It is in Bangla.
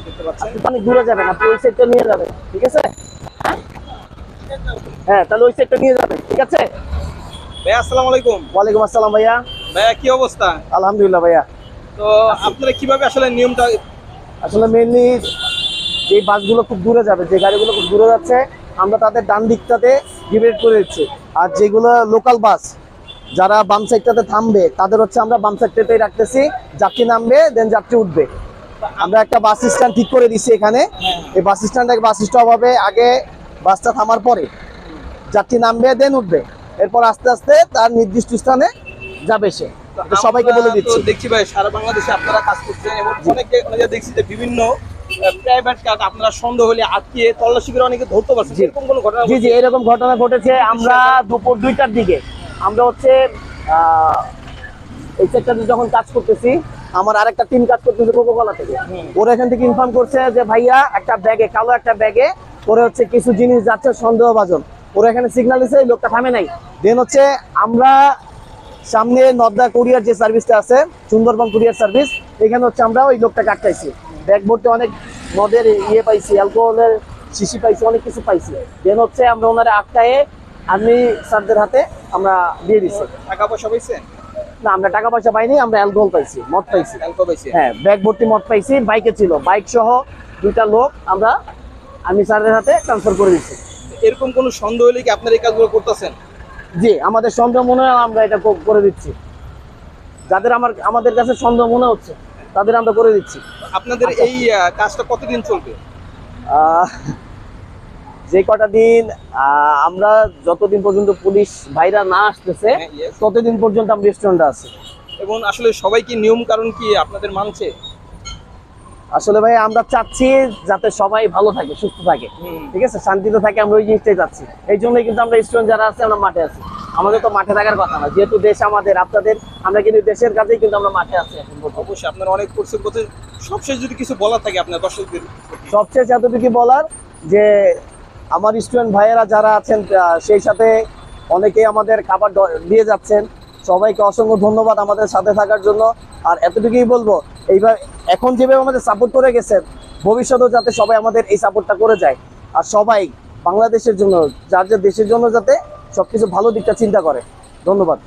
দর্শক দেখতে পাচ্ছেন অনেক দূরে যাবেন আপনি ওই সাইডটা নিয়ে যাবেন ঠিক আছে? হ্যাঁ? হ্যাঁ তাহলে ওই সাইডটা নিয়ে যাবেন ঠিক আছে? ভাইয়া আসসালামু আলাইকুম। ওয়ালাইকুম আসসালাম ভাইয়া। ভাইয়া কি অবস্থা? আলহামদুলিল্লাহ ভাইয়া। তো আপনারা কীভাবে আসলে নিয়মটা আসলে মেনলি যে বাসগুলো খুব দূরে যাবে যে গাড়িগুলো খুব দূরে যাচ্ছে আমরা তাদের ডান দিকটাতে ডিভাইড করে দিচ্ছি। আর যেগুলো লোকাল বাস যারা বাম সাইডটাতে থামবে তাদের হচ্ছে আমরা বাম সাইডটাতেই রাখতেছি যাত্রী নামবে দেন যাত্রী উঠবে। আমরা একটা বাস স্ট্যান্ড ঠিক করে দিচ্ছি এখানে। এই বাস স্ট্যান্ডে বাস স্টপ হবে আগে বাসটা থামার পরে। যাত্রী নামবে দেন উঠবে। এরপর আস্তে আস্তে তার নির্দিষ্ট স্থানে যাবে সে। সবাইকে বলে দিচ্ছি। দেখছি ভাই সারা বাংলাদেশে আপনারা কাজ করছেন এবং অনেকে অনেকে দেখছি যে বিভিন্ন প্রাইভেট কার আপনারা সন্দেহ হলে আটকে তল্লাশি করে অনেকে ধরতে পারছেন। এরকম কোনো ঘটনা জি জি এরকম ঘটনা ঘটেছে। আমরা দুপুর দুইটার দিকে। আমরা হচ্ছে আহ, এই সেক্টরে যখন কাজ করতেছি আমার আরেকটা টিম কাজ করতেছে কোকোকলা থেকে। ওরা এখান থেকে ইনফর্ম করছে যে, ভাইয়া, একটা ব্যাগে কালো একটা ব্যাগে ওরা হচ্ছে কিছু জিনিস যাচ্ছে সন্দেহভাজন। ওরা এখানে সিগন্যাল দিচ্ছে লোকটা থামে নাই। দেন হচ্ছে আমরা সামনে নদ্দা কুরিয়ার যে সার্ভিসটা আছে, সুন্দরবন কুরিয়ার সার্ভিস এখানে হচ্ছে আমরা ওই লোকটাকে আটকাইছি। ব্যাগ ভর্তি অনেক মদের ইয়ে পাইছি অ্যালকোহলের শিশি পাইছি, অনেক কিছু পাইছি। দেন হচ্ছে আমরা ওনারা আটকায়ে আমি স্যারদের হাতে আমরা দিয়ে দিচ্ছি টাকা পয়সা পাইছেন? না আমরা টাকা পয়সা পাইনি আমরা অ্যালকোহল পাইছি মদ পাইছি। হ্যাঁ ব্যাগ ভর্তি মদ পাইছি বাইকে ছিল বাইক সহ দুইটা লোক আমরা আমি স্যারদের হাতে ট্রান্সফার করে দিচ্ছি এরকম কোনো সন্দেহ হলে কি আপনারা এই কাজগুলো করতেছেন? জি আমাদের সন্দেহ মনে হয় আমরা এটা করে দিচ্ছি। যাদের আমার আমাদের কাছে সন্দেহ মনে হচ্ছে তাদের আমরা করে দিচ্ছি। আপনাদের। এই কাজটা কতদিন চলবে? যে কটা দিন আমরা যতদিন পর্যন্ত পুলিশ ভাইরা না আসতেছে হ্যাঁ, ততদিন পর্যন্ত আমরা রেস্টুরেন্টে আছি। এবং আসলে সবাই কি নিয়ম কারণ কি আপনাদের মানছে? আসলে ভাই আমরা চাচ্ছি যাতে সবাই ভালো থাকে সুস্থ থাকে। ঠিক আছে? শান্তিতে থাকে আমরা ওই জিনিসটাই চাচ্ছি। এই জন্যই কিন্তু আমরা স্টুডেন্ট যারা আছে আমরা মাঠে আছি। আমাদের তো মাঠে থাকার কথা না। যেহেতু দেশ আমাদের আপনাদের আমরা কিন্তু দেশের কাছেই কিন্তু আমরা মাঠে আছি অবশ্যই আপনারা অনেক করছেন করছেন সবশেষ যদি কিছু বলার থাকে আপনার দর্শকদের সবচেয়ে এতটুকু বলার যে আমার স্টুডেন্ট ভাইয়েরা যারা আছেন সেই সাথে অনেকেই আমাদের খাবার দিয়ে যাচ্ছেন। সবাইকে অসংখ্য ধন্যবাদ আমাদের সাথে থাকার জন্য। আর এতটুকুই বলব, এইবার এখন যেভাবে আমাদের সাপোর্ট করে গেছেন, ভবিষ্যতেও যাতে সবাই আমাদের এই সাপোর্টটা করে যায়। আর সবাই বাংলাদেশের জন্য, যার যার দেশের জন্য যাতে সবকিছু ভালো দিকটা চিন্তা করে। ধন্যবাদ।